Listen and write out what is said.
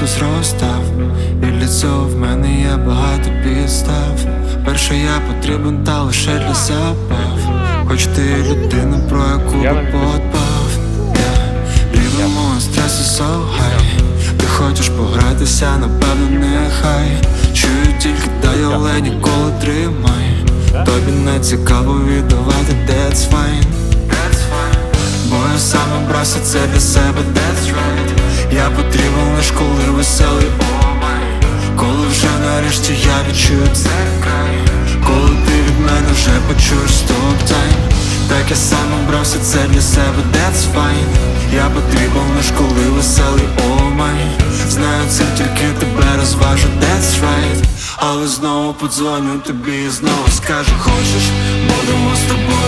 часу зростав, і цього в мене є багато підстав. Перше я потрібен, та лише для забав. Хоч ти людина, про яку би подбав. Рівень мого стресу so Ти хочеш погратися, напевно, нехай. Чую тільки дай, але ніколи тримай Тобі не цікаво віддавати, that's fine. That's fine. Бо я сам обрався це для себе, that's right нарешті я відчую край. Коли ти від мене вже почуєш стоп тайм Так я сам обрався це для себе, that's fine. Я потрібен лиш коли веселий, о май Знаю, це тільки тебе розважу, that's right. Але знову подзвоню тобі і знову скажу Хочеш, будемо з тобою